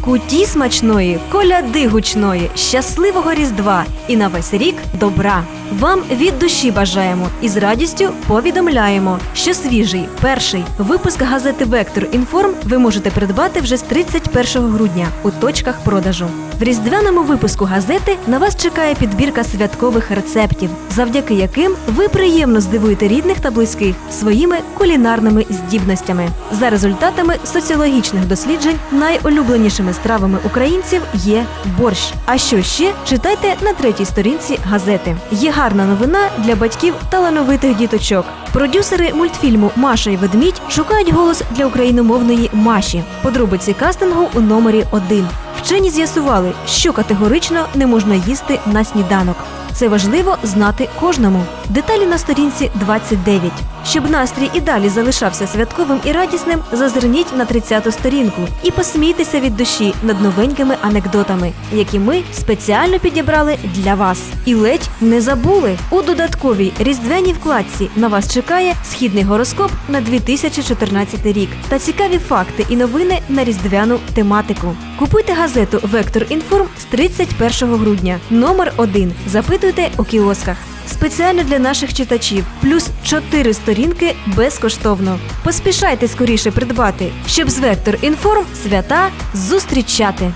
куті смачної, коляди гучної, щасливого Різдва і на весь рік добра. Вам від душі бажаємо і з радістю повідомляємо, що свіжий перший випуск газети Вектор Інформ ви можете придбати вже з 31 грудня у точках продажу. В різдвяному випуску газети на вас чекає підбірка святкових рецептів, завдяки яким ви приємно здивуєте рідних та близьких своїми кулінарними здібностями. За результатами соціологічних досліджень найулюбленішими стравами українців є борщ. А що ще читайте на третій сторінці газети. Є гарна новина для батьків талановитих діточок. Продюсери мультфільму Маша і ведмідь шукають голос для україномовної Маші. Подробиці кастингу у номері 1. Вчені з'ясували, що категорично не можна їсти на сніданок. Це важливо знати кожному. Деталі на сторінці 29. Щоб настрій і далі залишався святковим і радісним, зазирніть на 30-ту сторінку і посмійтеся від душі над новенькими анекдотами, які ми спеціально підібрали для вас. І ледь не забули. У додатковій різдвяній вкладці на вас чекає східний гороскоп на 2014 рік та цікаві факти і новини на різдвяну тематику. Купуйте газету Вектор Інформ з 31 грудня. Номер 1. Запитуйте у кіосках. Спеціально для наших читачів плюс 4 сторінки безкоштовно. Поспішайте скоріше придбати, щоб з Вектор Інформ свята зустрічати.